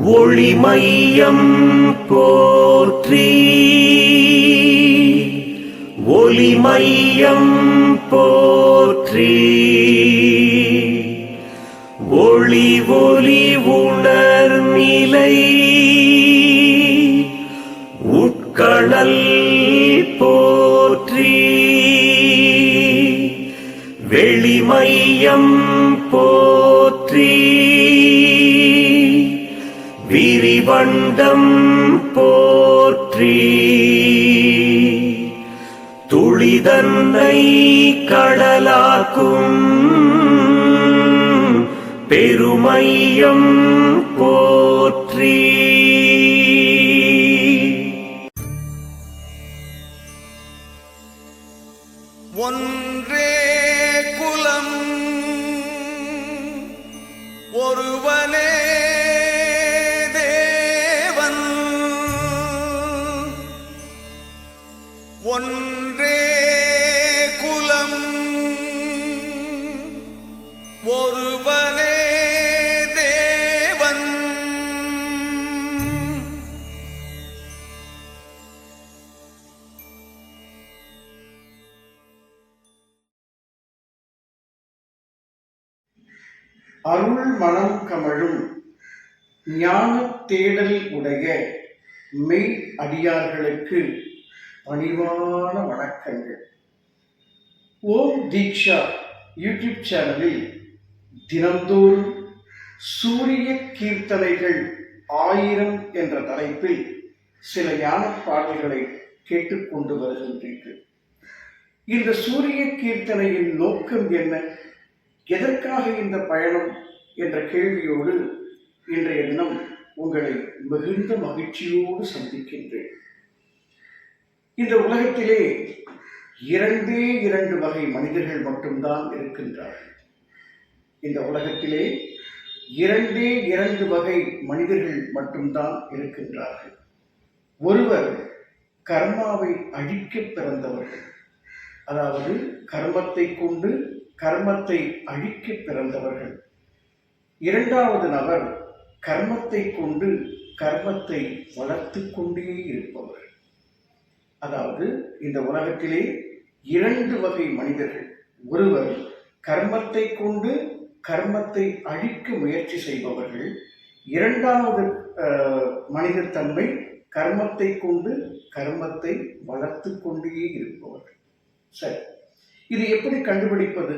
ஒளிமையம் போற்றி. ஒளிமையம் போற்றி. ஒளி ஒளி உணர்நிலை உட்கடல் போற்றி. வெளிமையம் துளிதன்னை கடலாக்கும் பெருமையம் போ மனம் கமழும். ஞான தேடல் உடைய மெய் அடியார்களுக்கு பணிவான வணக்கங்கள். ஓம் தீக்ஷா யூடியூப் சேனலில் தினந்தோறும் சூரிய கீர்த்தனைகள் ஆயிரம் என்ற தலைப்பில் சில ஞான பாடல்களை கேட்டுக்கொண்டு வருகின்றீர்கள். இந்த சூரிய கீர்த்தனையின் நோக்கம் என்ன? எதற்காக இந்த பயணம் என்ற கேள்வியோடு இன்றைய தினம் உங்களை மிகுந்த மகிழ்ச்சியோடு சந்திக்கின்றேன். இந்த உலகத்திலே இரண்டே இரண்டு வகை மனிதர்கள் மட்டும்தான் இருக்கின்றார்கள். இந்த உலகத்திலே இரண்டே இரண்டு வகை மனிதர்கள் மட்டும்தான் இருக்கின்றார்கள். ஒருவர் கர்மாவை அழிக்க பிறந்தவர்கள். அதாவது கர்மத்தை கொண்டு கர்மத்தை அழிக்க பிறந்தவர்கள். இரண்டாவது நபர் கர்மத்தை கொண்டு கர்மத்தை வளர்த்து கொண்டே இருப்பவர். அதாவது இந்த உலகத்திலே இரண்டு வகை மனிதர்கள். ஒருவர் கர்மத்தை கொண்டு கர்மத்தை அழிக்க முயற்சி செய்பவர்கள். இரண்டாவது மனிதர் தன்மை கர்மத்தை கொண்டு கர்மத்தை வளர்த்து கொண்டே இருப்பவர்கள் சரி. இது எப்படி கண்டுபிடிப்பது?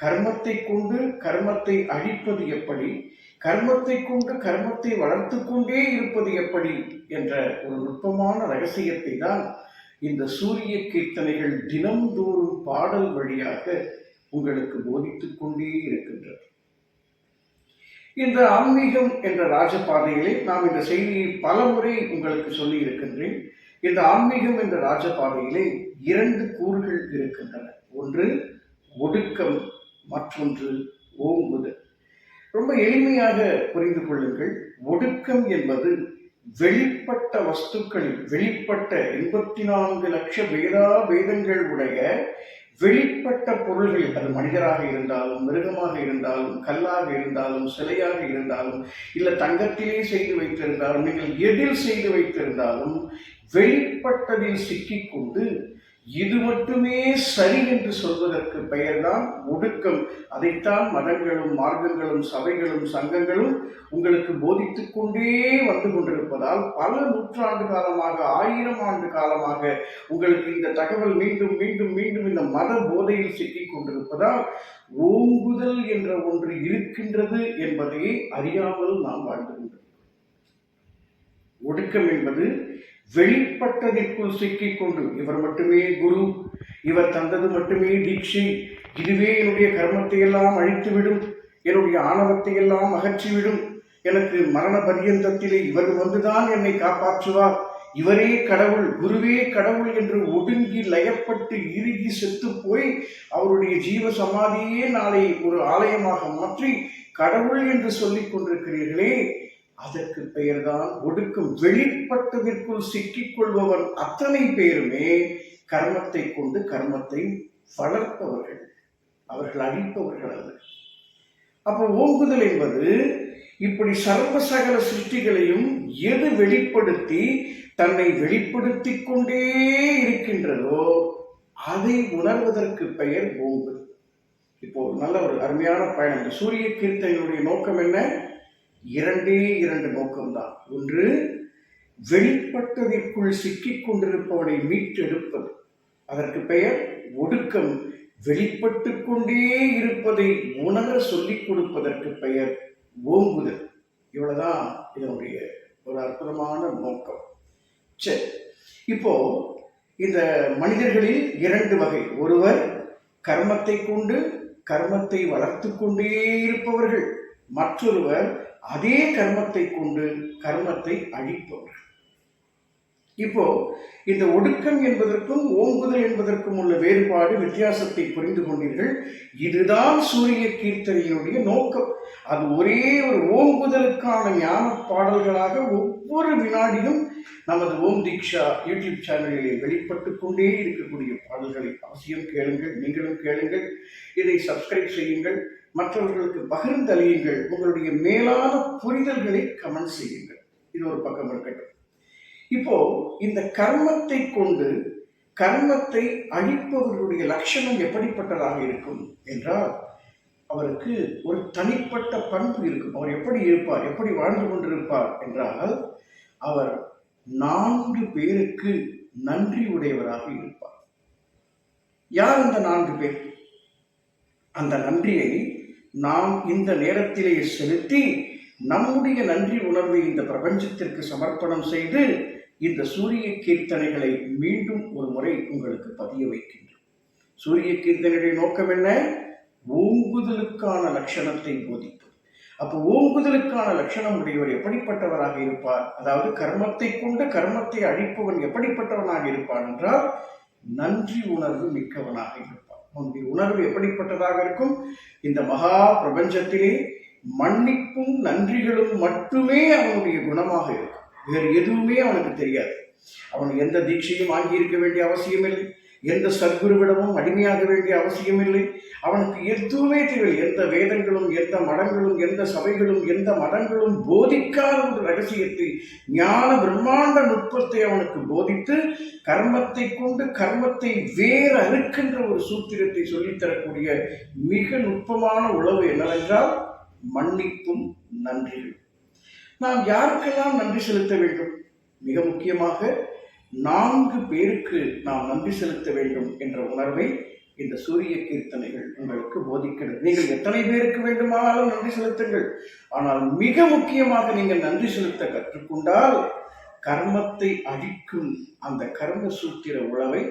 கர்மத்தை கொண்டு கர்மத்தை அழிப்பது எப்படி? கர்மத்தை கொண்டு கர்மத்தை வளர்த்து கொண்டே இருப்பது எப்படி? என்ற ஒரு நுட்பமான ரகசியத்தை தான் இந்த சூரிய கீர்த்தனைகள் தினம்தோறும் பாடல் வழியாக உங்களுக்கு போதித்துக் கொண்டே இருக்கின்றது. இந்த ஆன்மீகம் என்ற ராஜபாதையிலே நாம் இந்த செய்தியை பல முறை உங்களுக்கு சொல்லி இருக்கின்றேன். இந்த ஆன்மீகம் என்ற ராஜபாதையிலே இரண்டு கூறுகள் இருக்கின்றன. ஒன்று ஒடுக்கம். மற்றொன்று ஓங்குதல். ரொம்ப எளிமையாக புரிந்து கொள்ளுங்கள். ஒடுக்கம் என்பது வெளிப்பட்ட வஸ்துக்களில் வெளிப்பட்ட எண்பத்தி நான்கு லட்ச வேதா வேதங்கள் உடைய வெளிப்பட்ட பொருள்கள் அது மனிதராக இருந்தாலும் மிருகமாக இருந்தாலும் கல்லாக இருந்தாலும் சிலையாக இருந்தாலும் இல்லை தங்கத்திலே செய்து வைத்திருந்தாலும் நீங்கள் எதில் செய்து வைத்திருந்தாலும் வெளிப்பட்டதில் சிக்கிக்கொண்டு இது மட்டுமே சரி என்று சொல்வதற்கு பெயர்தான் ஒடுக்கம். அதைத்தான் மதங்களும் மார்க்கங்களும் சபைகளும் சங்கங்களும் உங்களுக்கு போதித்துக் கொண்டே வந்து கொண்டிருப்பதால் பல நூற்றாண்டு காலமாக ஆயிரம் ஆண்டு காலமாக உங்களுக்கு இந்த தகவல் மீண்டும் மீண்டும் மீண்டும் இந்த மத போதையில் சிக்கிக் கொண்டிருப்பதால் ஓங்குதல் என்ற ஒன்று இருக்கின்றது என்பதையே அறியாமல் நாம் வாழ்ந்துகின்றோம் ஒடுக்கம் என்பது வெளிப்பட்டதிற்குள் சிக்கிக் கொண்டு இவர் மட்டுமே குரு இவர் தந்தது மட்டுமே தீட்சை. இதுவே என்னுடைய கர்மத்தை எல்லாம் அழித்துவிடும் என்னுடைய ஆணவத்தை எல்லாம் அகற்றிவிடும். எனக்கு மரண பரியந்தத்திலே இவர் வந்துதான் என்னை காப்பாற்றுவார். இவரே கடவுள் குருவே கடவுள் என்று ஒடுங்கி லயப்பட்டு இறுகி செத்து போய் அவருடைய ஜீவ சமாதியே நாளை ஒரு ஆலயமாக மாற்றி கடவுள் என்று சொல்லிக் கொண்டிருக்கிறீர்களே அதற்கு பெயர்தான் ஒடுக்கம் வெளிப்பட்டதற்குள் சிக்கிக் கொள்பவன் அத்தனை பேருமே கர்மத்தை கொண்டு கர்மத்தை வளர்ப்பவர்கள். அவர்கள் அழிப்பவர்கள் அல்ல. அப்போ ஓங்குதல் என்பது இப்படி சர்வ சகல சிருஷ்டிகளையும் எது வெளிப்படுத்தி தன்னை வெளிப்படுத்தி கொண்டே இருக்கின்றதோ அதை உணர்வதற்கு பெயர் ஓம்புதல் இப்போ ஒரு நல்ல ஒரு அருமையான பயணம். சூரிய கீர்த்தனையுடைய நோக்கம் என்ன? இரண்டே இரண்டு நோக்கம்தான். ஒன்று வெளிப்பட்டதற்குள் சிக்கிக் கொண்டிருப்பவனை மீட்டெடுப்பது. அதற்கு பெயர் ஒடுக்கம். வெளிப்பட்டு கொண்டே இருப்பதை உணர சொல்லிக் கொடுப்பதற்கு பெயர் ஓம்புதல். இவ்வளவுதான் இதனுடைய ஒரு அற்புதமான நோக்கம். சரி இப்போ இந்த மனிதர்களில் இரண்டு வகை. ஒருவர் கர்மத்தை கொண்டு கர்மத்தை வளர்த்து கொண்டே இருப்பவர்கள். மற்றொருவர் அதே கர்மத்தை கொண்டு கர்மத்தை அழிப்பவர்கள் இப்போ இந்த ஒடுக்கம் என்பதற்கும் ஓங்குதல் என்பதற்கும் உள்ள வேறுபாடு வித்தியாசத்தை புரிந்து கொண்டீர்கள். இதுதான் சூரிய கீர்த்தனையினுடைய நோக்கம். அது ஒரே ஒரு ஓங்குதலுக்கான ஞான பாடல்களாக ஒவ்வொரு வினாடியும் நமது ஓம் தீக்ஷா யூடியூப் சேனலிலே வெளிப்பட்டு கொண்டே இருக்கக்கூடிய பாடல்களை அவசியம் கேளுங்கள் நீங்களும் கேளுங்கள். இதை சப்ஸ்கிரைப் செய்யுங்கள். மற்றவர்களுக்கு பகிர்ந்தளியுங்கள். உங்களுடைய மேலான புரிதல்களை கமெண்ட் செய்யுங்கள். இது ஒரு பக்கம் இருக்கட்டும். இப்போ இந்த கர்மத்தை கொண்டு கர்மத்தை அழிப்பவர்களுடைய லட்சணம் எப்படிப்பட்டதாக இருக்கும் என்றால் அவருக்கு ஒரு தனிப்பட்ட பண்பு இருக்கும். அவர் எப்படி இருப்பார் எப்படி வாழ்ந்து கொண்டிருப்பார் என்றால் அவர் நான்கு பேருக்கு நன்றி உடையவராக இருப்பார். யார் அந்த நான்கு பேர்? அந்த நன்றியை நாம் இந்த நேரத்திலே செலுத்தி நம்முடைய நன்றி உணர்வை இந்த பிரபஞ்சத்திற்கு சமர்ப்பணம் செய்து இந்த சூரிய கீர்த்தனைகளை மீண்டும் ஒரு முறை உங்களுக்கு பதிய வைக்கின்றோம். சூரிய கீர்த்தனையுடைய நோக்கம் என்ன? ஓங்குதலுக்கான லட்சணத்தை போதிப்பது. அப்போ ஓங்குதலுக்கான லட்சணம் உடையவர் எப்படிப்பட்டவராக இருப்பார்? அதாவது கர்மத்தை கொண்டு கர்மத்தை அழிப்பவன் எப்படிப்பட்டவனாக இருப்பான் என்றால் நன்றி உணர்வு மிக்கவனாக இருப்பான் அவனுடைய உணர்வு எப்படிப்பட்டதாக இருக்கும்? இந்த மகா பிரபஞ்சத்திலே மன்னிப்பும் நன்றிகளும் மட்டுமே அவனுடைய குணமாக இருக்கும். வேறு எதுவுமே அவனுக்கு தெரியாது. அவன் எந்த தீட்சையும் வாங்கி இருக்க வேண்டிய அவசியமில்லை. எந்த சத்குருவிடமும் அடிமையாக வேண்டிய அவசியமில்லை. அவனுக்கு எதுவுமே தேவை எந்த வேதங்களும் எந்த மடங்களும் எந்த சபைகளும் எந்த மதங்களும் போதிக்காத ஒரு ரகசியத்தை ஞான பிரம்மாண்ட நுட்பத்தை அவனுக்கு போதித்து கர்மத்தை கொண்டு கர்மத்தை வேறு அறுக்கின்ற ஒரு சூத்திரத்தை சொல்லித்தரக்கூடிய மிக நுட்பமான உளவு என்னவென்றால் மன்னிப்பும் நன்றிகள். நாம் யாருக்கெல்லாம் நன்றி செலுத்த வேண்டும்? மிக முக்கியமாக நான்கு பேருக்கு நாம் நன்றி செலுத்த வேண்டும் என்ற உணர்வை இந்த சூரிய கீர்த்தனைகள் உங்களுக்கு போதிக்கிறது. நீங்கள் எத்தனை பேருக்கு வேண்டுமானாலும் நன்றி செலுத்துங்கள். ஆனால் மிக முக்கியமாக நீங்கள் நன்றி செலுத்த கற்றுக்கொண்டால் கர்மத்தை அழிக்கும் அந்த கர்ம சூத்திர உழவை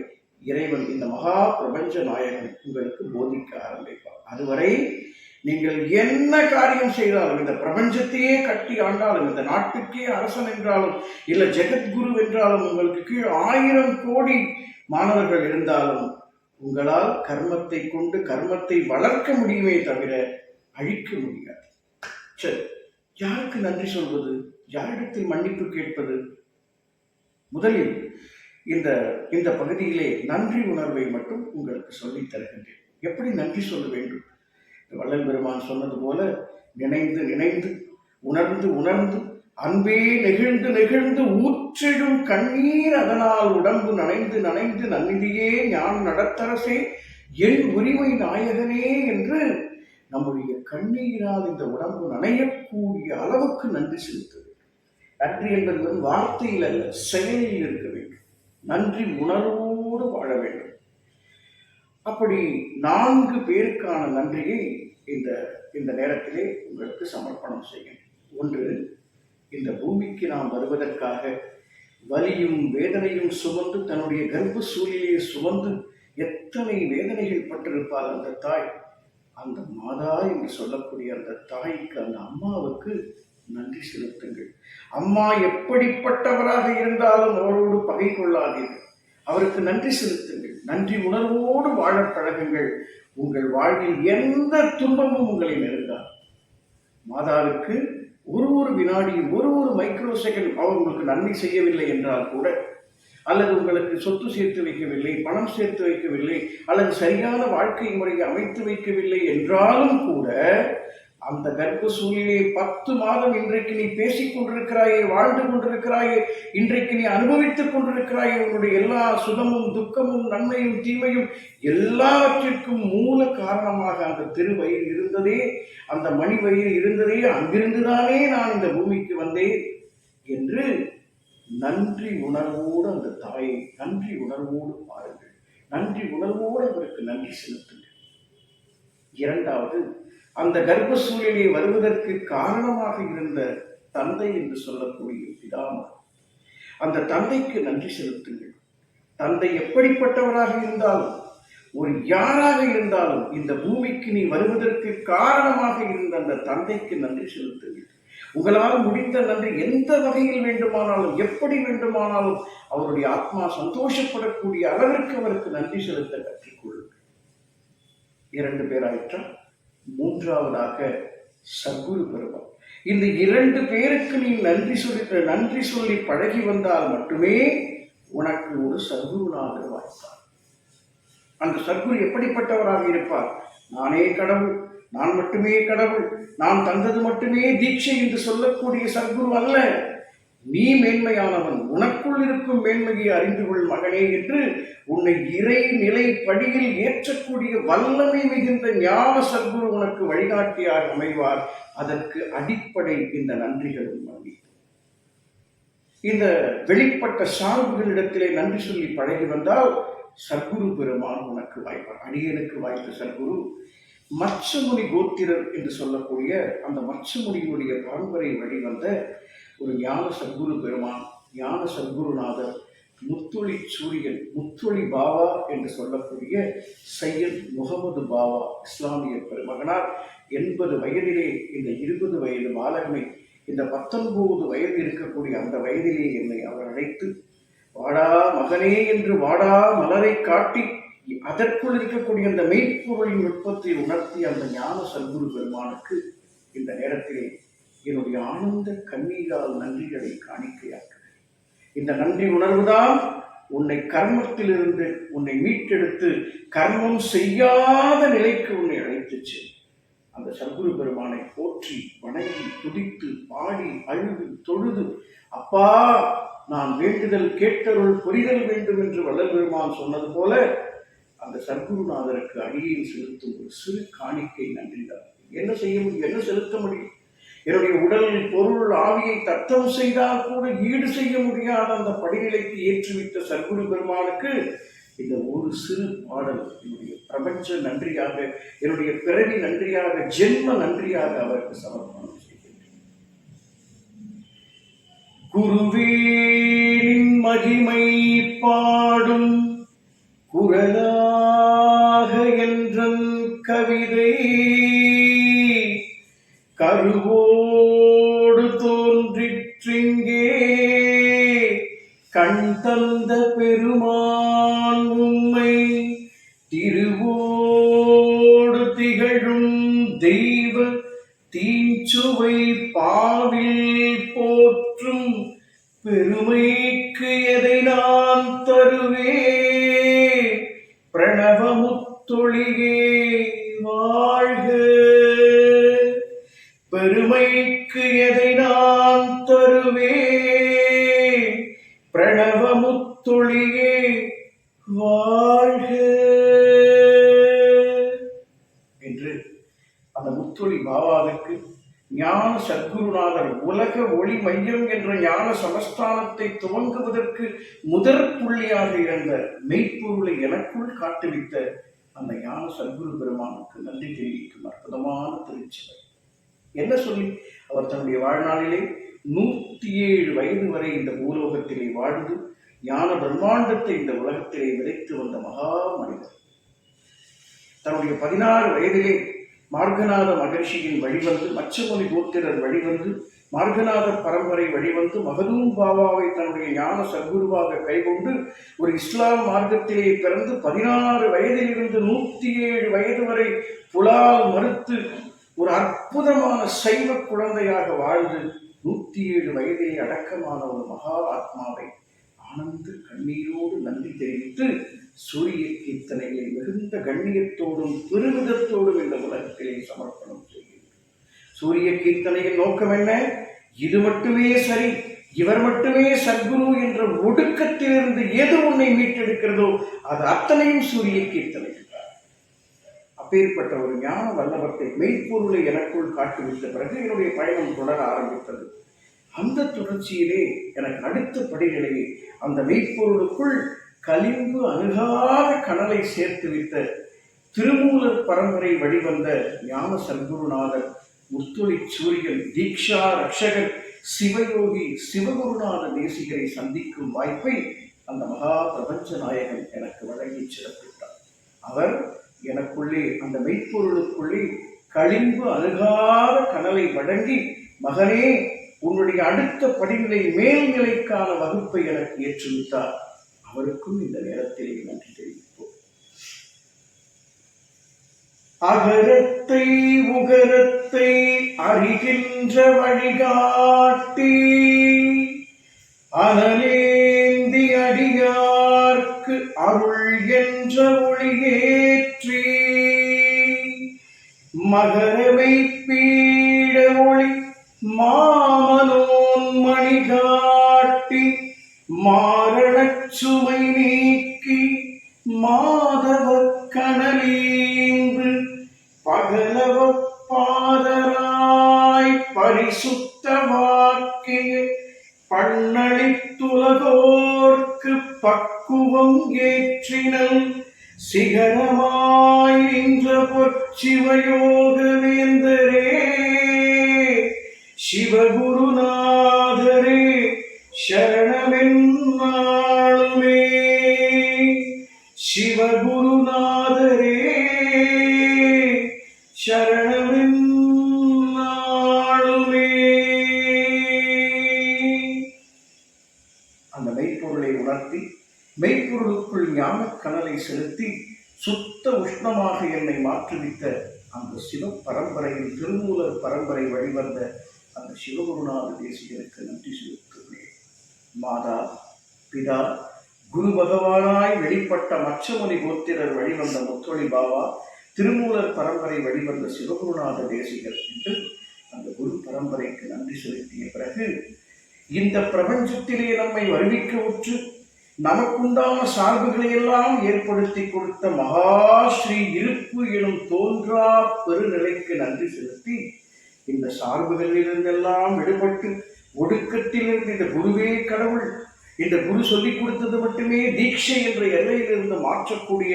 இறைவன் இந்த மகா பிரபஞ்ச நாயகன் உங்களுக்கு போதிக்க ஆரம்பிப்பார். அதுவரை நீங்கள் என்ன காரியம் செய்தாலும் இந்த பிரபஞ்சத்தையே கட்டி ஆண்டாலும் இந்த நாட்டுக்கே அரசன் என்றாலும் இல்லை ஜெகத்குரு என்றாலும் உங்களுக்கு கீழ் ஆயிரம் கோடி மாணவர்கள் இருந்தாலும் உங்களால் கர்மத்தை கொண்டு கர்மத்தை வளர்க்க முடியுமே தவிர அழிக்க முடியாது. சரி யாருக்கு நன்றி சொல்வது? யாரிடத்தில் மன்னிப்பு கேட்பது? முதலில் இந்த இந்த பகுதியிலே நன்றி உணர்வை மட்டும் உங்களுக்கு சொல்லித் தருகின்றேன். எப்படி நன்றி சொல்ல வேண்டும்? வள்ளல் பெருமான் சொன்னது போல நினைந்து நினைந்து உணர்ந்து உணர்ந்து அன்பே நெகிழ்ந்து நெகிழ்ந்து ஊற்றிடும் கண்ணீர் அதனால் உடம்பு நனைந்து நனைந்து நன்னிதியே ஞான் நடத்தரசே என் உரிமை நாயகனே என்று நம்முடைய கண்ணீரால் இந்த உடம்பு நனையக்கூடிய அளவுக்கு நன்றி செலுத்துவது நன்றி என்பது வெறும் வார்த்தையில் அல்ல செயலில் இருக்க வேண்டும். நன்றி உணர்வோடு வாழ வேண்டும். அப்படி நான்கு பேருக்கான நன்றியை இந்த இந்த நேரத்திலே உங்களுக்கு சமர்ப்பணம் செய்யும் ஒன்று இந்த பூமிக்கு நாம் வருவதற்காக வலியும் வேதனையும் சுமந்து தன்னுடைய கர்ப்ப சூழலையை சுமந்து எத்தனை வேதனைகள் பட்டிருப்பார் அந்த தாய்? அந்த மாதா என்று சொல்லக்கூடிய அந்த தாய்க்கு அந்த அம்மாவுக்கு நன்றி செலுத்துங்கள். அம்மா எப்படிப்பட்டவராக இருந்தாலும் அவரோடு பகை கொள்ளாதீர்கள் அவருக்கு நன்றி செலுத்துங்கள். நன்றி உணர்வோடு வாழ பழகுங்கள் உங்கள் வாழ்வில் எந்த துன்பமும் உங்களை நெருங்காது. மாதாவுக்கு ஒரு ஒரு வினாடியும் ஒரு ஒரு மைக்ரோ செகண்ட் அவர் உங்களுக்கு நன்மை செய்யவில்லை என்றால் கூட அல்லது உங்களுக்கு சொத்து சேர்த்து வைக்கவில்லை பணம் சேர்த்து வைக்கவில்லை அல்லது சரியான வாழ்க்கை முறையை அமைத்து வைக்கவில்லை என்றாலும் கூட அந்த கர்ப்ப சூழ்நிலையை பத்து மாதம் இன்றைக்கு நீ பேசிக் கொண்டிருக்கிறாயே வாழ்ந்து கொண்டிருக்கிறாயே இன்றைக்கு நீ அனுபவித்துக் கொண்டிருக்கிறாயே உன்னுடைய எல்லா சுகமும் துக்கமும் நன்மையும் தீமையும் எல்லாவற்றிற்கும் மூல காரணமாக அந்த திருவயிறு இருந்ததே அந்த மணி வயிறு இருந்ததே அங்கிருந்துதானே நான் இந்த பூமிக்கு வந்தேன் என்று நன்றி உணர்வோடு அந்த தாயை நன்றி உணர்வோடு பாருங்கள். நன்றி உணர்வோடு அவருக்கு நன்றி செலுத்துங்கள். இரண்டாவது அந்த கர்ப்ப சூழலை வருவதற்கு காரணமாக இருந்த தந்தை என்று சொல்லக்கூடிய பிதாமா அந்த தந்தைக்கு நன்றி செலுத்துங்கள். தந்தை எப்படிப்பட்டவராக இருந்தாலும் ஒரு யாராக இருந்தாலும் இந்த பூமிக்கு நீ வருவதற்கு காரணமாக இருந்த அந்த தந்தைக்கு நன்றி செலுத்துங்கள். உங்களால் முடிந்த நன்றி எந்த வகையில் வேண்டுமானாலும் எப்படி வேண்டுமானாலும் அவருடைய ஆத்மா சந்தோஷப்படக்கூடிய அளவிற்கு அவருக்கு நன்றி செலுத்த கற்றுக்கொள்ளுங்கள். இரண்டு பேராயிற்றா மூன்றாவதாக சத்குரு பெருமாள் இந்த இரண்டு பேருக்கு நீ நன்றி சொல்லி நன்றி சொல்லி பழகி வந்தால் மட்டுமே உனக்கு ஒரு சத்குருநாதர் வாய்ப்பார் அந்த சத்குரு எப்படிப்பட்டவராக இருப்பார்? நானே கடவுள் நான் மட்டுமே கடவுள் நான் தந்தது மட்டுமே தீட்சை என்று சொல்லக்கூடிய சத்குரு அல்ல. நீ மேன்மையானவன் உனக்குள் இருக்கும் மேன்மையை அறிந்து கொள் மகனே என்று உன்னை இறை நிலை படியில் ஏற்றக்கூடிய வல்லமை மிகுந்த ஞான சத்குரு உனக்கு வழிகாட்டியாக அமைவார். அதற்கு அடிப்படை இந்த நன்றிகளும் நன்றி இந்த வெளிப்பட்ட சார்புகளிடத்திலே நன்றி சொல்லி பழகி வந்தால் சத்குரு பெருமான் உனக்கு வாய்ப்பார் அடியனுக்கு வாய்த்த சத்குரு மச்சமுனி கோத்திரர் என்று சொல்லக்கூடிய அந்த மச்சமுனியினுடைய பரம்பரை வழிவந்த ஒரு ஞான சத்குரு பெருமான் ஞான சத்குருநாதர் முத்துளி சூரியன் முத்துளி பாவா என்று சொல்லக்கூடிய சையத் முகமது பாவா இஸ்லாமிய பெருமகனார். எண்பது வயதிலே இந்த இருபது வயது பாலகனை இந்த பத்தொன்பது வயது இருக்கக்கூடிய அந்த வயதிலே என்னை அவர் அழைத்து வாடா மகனே என்று வாடா மலரை காட்டி அதற்குள் இருக்கக்கூடிய அந்த மெய்ப்பொருளின் நுட்பத்தை உணர்த்தி அந்த ஞான சத்குரு பெருமானுக்கு இந்த நேரத்திலே என்னுடைய ஆனந்த கண்ணீரால் நன்றிகளை காணிக்கையாக்குகிறேன். இந்த நன்றி உணர்வுதான் உன்னை கர்மத்திலிருந்து உன்னை மீட்டெடுத்து கர்மம் செய்யாத நிலைக்கு உன்னை அழைத்துச் செல்லும் அந்த சத்குரு பெருமானை போற்றி வணங்கி துடித்து பாடி அழுது தொழுது அப்பா நான் வேண்டுதல் கேட்டருள் புரிதல் வேண்டும் என்று வள்ளல் பெருமான் சொன்னது போல அந்த சர்க்குருநாதருக்கு அடியில் செலுத்தும் ஒரு சிறு காணிக்கை நன்றிதான். என்ன செய்ய முடியும்? என்ன செலுத்த முடியும்? என்னுடைய உடல் பொருள் ஆவியை தத்தம் செய்தால் கூட ஈடு செய்ய முடியாத அந்த படிநிலைக்கு ஏற்றுவித்த சர்க்குரு பெருமானுக்கு இந்த ஒரு சிறு பாடல் என்னுடைய பிரபஞ்ச நன்றியாக என்னுடைய பிறவி நன்றியாக ஜென்ம நன்றியாக அவருக்கு சமர்ப்பணம் செய்கின்றேன். குருவேனின் மகிமை பாடும் குரலாக என்றன் கவிதை கருவோ தந்த பெருமான் உம்மை திருவோடு திகழும் தெய்வ தீஞ்சுவை பாவில் போற்றும் பெருமைக்கு எதை நான் தருவே? பிரணவமுத்தொழியே ஞான சத்குருநாதர் உலக ஒளி மையம் என்ற ஞான சமஸ்தானத்தை துவங்குவதற்கு முதற் புள்ளியாக இருந்த மெய்ப்பொருளை எனக்குள் காட்டுவித்த அந்த ஞான சத்குரு பெருமானுக்கு நன்றி தெரிவிக்கும் அற்புதமான திருச்சிவை என்ன சொல்லி? அவர் தன்னுடைய வாழ்நாளிலே நூற்றி ஏழு வயது வரை இந்த பூலோகத்திலே வாழ்ந்து ஞான பிரம்மாண்டத்தை இந்த உலகத்திலே விதைத்து வந்த மகா மனிதர். தன்னுடைய பதினாறு வயதிலே மார்கநாத மகிழ்ச்சியின் வழிவந்து மச்சமொழி கோத்திரர் வழிவந்து மார்கநாத பரம்பரை வழிவந்து மகதூம் பாபாவை தன்னுடைய ஞான சத்குருவாக கைகொண்டு ஒரு இஸ்லாம் மார்க்கத்திலே பிறந்து பதினாறு வயதிலிருந்து நூற்றி ஏழு வயது வரை புலால் மறுத்து ஒரு அற்புதமான சைவ குழந்தையாக வாழ்ந்து நூற்றி ஏழு வயதிலே அடக்கமான ஒரு மகா ஆத்மாவை ஆனந்த கண்ணீரோடு நன்றி தெரிவித்து சூரிய கீர்த்தனையை மிகுந்த கண்ணியத்தோடும் பெருமிதத்தோடும் இந்த உலகத்திலே சமர்ப்பணம் செய்கின்றோம் சூரிய கீர்த்தனையின் நோக்கம் என்ன? இது மட்டுமே சரி இவர் மட்டுமே சத்குரு என்ற ஒடுக்கத்திலிருந்து எது உன்னை மீட்டெடுக்கிறதோ அது அத்தனையும் சூரிய கீர்த்தனை என்றார். அப்பேற்பட்ட ஒரு ஞான வல்லவத்தை மெய்ப்பொருளை எனக்குள் காட்டிவிட்ட பிறகு என்னுடைய பயணம் தொடர ஆரம்பித்தது. அந்த தொடர்ச்சியிலே எனக்கு அடுத்த படிநிலையை அந்த மெய்ப்பொருளுக்குள் கலிம்பு அணுகாத கடலை சேர்த்து வைத்த திருமூலர் பரம்பரை வழிவந்த ஞான சர்க்குருநாதர் முத்தொளி சூரியன் தீக்ஷா ரக்ஷகர் சிவயோகி சிவகுருநாத தேசிகரை சந்திக்கும் வாய்ப்பை அந்த மகா பிரபஞ்ச நாயகன் எனக்கு வழங்கி சிறப்பித்தார். அவர் எனக்குள்ளே அந்த மெய்ப்பொருளுக்குள்ளே களிம்பு அணுகாத கனலை வழங்கி மகனே உன்னுடைய அடுத்த படிநிலை மேல்நிலைக்கான வகுப்பை எனக்கு ஏற்றுவித்தார். அவருக்கும் இந்த நேரத்திலே நன்றி தெரிவிப்போம். அகரத்தை உகரத்தை அறிகின்ற வழிகாட்டி அனலேந்தி அடியார்க்கு அருள் என்ற ஒளியேற்றி மகரவை பீட ஒளி மாமனோன் மணிகாட்டி மா மாரணச் நீக்கி மாதவ கனலீந்து பகலவ பாதராய் பரிசுத்த வாக்கிய பண்ணளித்துலகோர்க்கு பக்குவம் ஏற்றினல் சிகரமாய் நின்ற பொற்சிவயோக வேந்தரே சிவகுருநாதரே சரணமென்னாளுமே சிவகுருநாதரே சரணமென்னாளுமே. அந்த மெய்ப்பொருளை உணர்த்தி மெய்ப்பொருளுக்குள் ஞானக்கணலை செலுத்தி சுத்த உஷ்ணமாக என்னை மாற்றுவித்த அந்த சிவ பரம்பரையின் திருமூலர் பரம்பரை வழிவந்த அந்த சிவகுருநாத தேசிகருக்கு நன்றி செலுத்துகிறேன். மாதா பிதா குரு பகவானாய் வெளிப்பட்ட மச்சமுனி கோத்திரர் வழிவந்த முத்தொழி பாபா திருமூலர் பரம்பரை வழிவந்த சிவகுருநாத தேசிகர் என்று அந்த குரு பரம்பரைக்கு நன்றி செலுத்திய பிறகு இந்த பிரபஞ்சத்திலே நம்மை வருவிக்க உற்று நமக்குண்டான சார்புகளை எல்லாம் ஏற்படுத்தி கொடுத்த மகாஸ்ரீ இருப்பு எனும் தோன்றா பெருநிலைக்கு நன்றி செலுத்தி இந்த சார்புகளிலிருந்தெல்லாம் விடுபட்டு ஒடுக்கத்திலிருந்து இந்த குருவே கடவுள் இந்த குரு சொல்லிக் கொடுத்தது மட்டுமே தீட்சை என்ற எல்லையிலிருந்து மாற்றக்கூடிய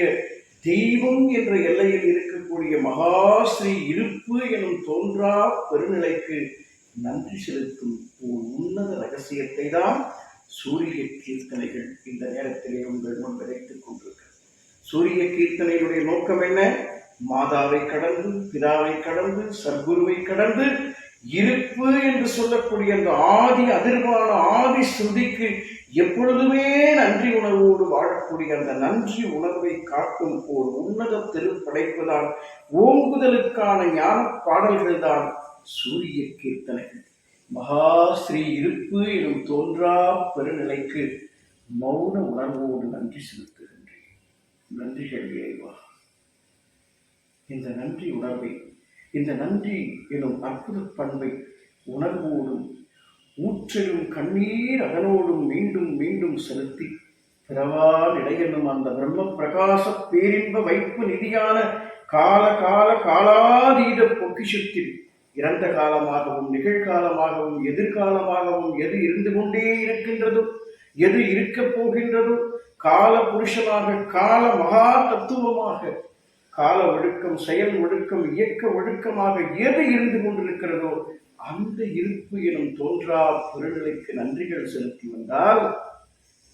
தெய்வம் என்ற எல்லையில் இருக்கக்கூடிய மகாஸ்ரீ இருப்பு எனும் தோன்றா பெருநிலைக்கு நன்றி செலுத்தும் ஒரு உன்னத ரகசியத்தை தான் சூரிய கீர்த்தனைகள் இந்த நேரத்திலே உங்கள் முன் விதைத்துக் கொண்டிருக்கிறது. சூரிய கீர்த்தனையுடைய நோக்கம் என்ன? மாதாவை கடந்து பிதாவை கடந்து சர்க்குருவை கடந்து இருப்பு என்று சொல்லக்கூடிய அந்த ஆதி அதிர்வான ஆதி ஸ்ருதிக்கு எப்பொழுதுமே நன்றி உணர்வோடு வாழக்கூடிய அந்த நன்றி உணர்வை காட்டும் ஓர் உன்னத திருப்படைப்புதான் ஓங்குதலுக்கான ஞான பாடல்கள் தான் சூரிய கீர்த்தனைகள். மகா ஸ்ரீ இருப்பு எனும் தோன்றா பெருநிலைக்கு மௌன உணர்வோடு நன்றி செலுத்துகின்றேன். நன்றிகள் இறைவா இந்த நன்றி உணர்வை இந்த நன்றி எனும் அற்புத பண்பை உணர்வோடும் ஊற்றிலும் கண்ணீர் அதனோடும் மீண்டும் மீண்டும் செலுத்தி பிறவால் இடையெனும் அந்த பிரம்ம பிரகாச பேரின்ப வைப்பு நிதியான கால கால காலாதீத பொக்கிஷத்தில் இறந்த காலமாகவும் நிகழ்காலமாகவும் எதிர்காலமாகவும் எது இருந்து கொண்டே இருக்கின்றதோ எது இருக்கப் போகின்றதோ கால புருஷனாக கால மகா தத்துவமாக கால ஒழுக்கம் செயல் ஒழுக்கம் இயக்க ஒழுக்கமாக எது இருந்து கொண்டிருக்கிறதோ அந்த இருப்பு எனும் தோன்றா பொருள்களுக்கு நன்றிகள் செலுத்தி வந்தால்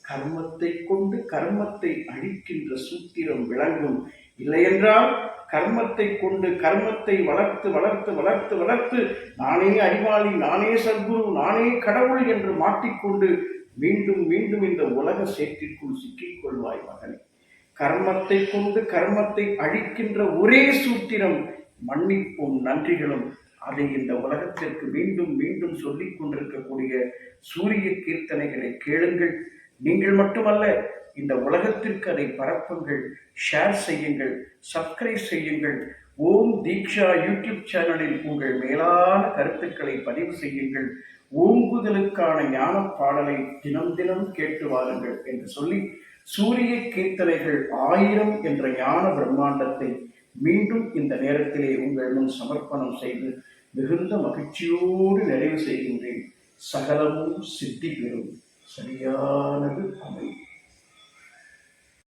கர்மத்தை கொண்டு கர்மத்தை அழிக்கின்ற சூத்திரம் விளங்கும். இல்லையென்றால் கர்மத்தை கொண்டு கர்மத்தை வளர்த்து வளர்த்து வளர்த்து வளர்த்து நானே அறிவாளி நானே சத்குரு நானே கடவுள் என்று மாட்டிக்கொண்டு மீண்டும் மீண்டும் இந்த உலக சேற்றிற்குள் சிக்கிக் கொள்வாய் மகனே. கர்மத்தை கொண்டு கர்மத்தை அழிக்கின்ற ஒரே சூத்திரம் மன்னிப்பும் நன்றிகளும் அதை இந்த உலகத்திற்கு மீண்டும் மீண்டும் சொல்லிக் கொண்டிருக்கக்கூடிய சூரிய கீர்த்தனைகளை கேளுங்கள். நீங்கள் மட்டுமல்ல இந்த உலகத்திற்கு அதை பரப்புங்கள் ஷேர் செய்யுங்கள் சப்ஸ்கிரைப் செய்யுங்கள். ஓம் தீக்ஷா யூடியூப் சேனலில் உங்கள் மேலான கருத்துக்களை பதிவு செய்யுங்கள். ஓங்குதலுக்கான ஞான பாடலை தினம் தினம் கேட்டு வாருங்கள் என்று சொல்லி சூரிய கீர்த்தனைகள் ஆயிரம் என்ற ஞான பிரம்மாண்டத்தை மீண்டும் இந்த நேரத்திலே உங்கள் முன் சமர்ப்பணம் செய்து மிகுந்த மகிழ்ச்சியோடு நிறைவு செய்கின்றேன். சகலமும் சித்தி பெறும் சரியானது அமையும்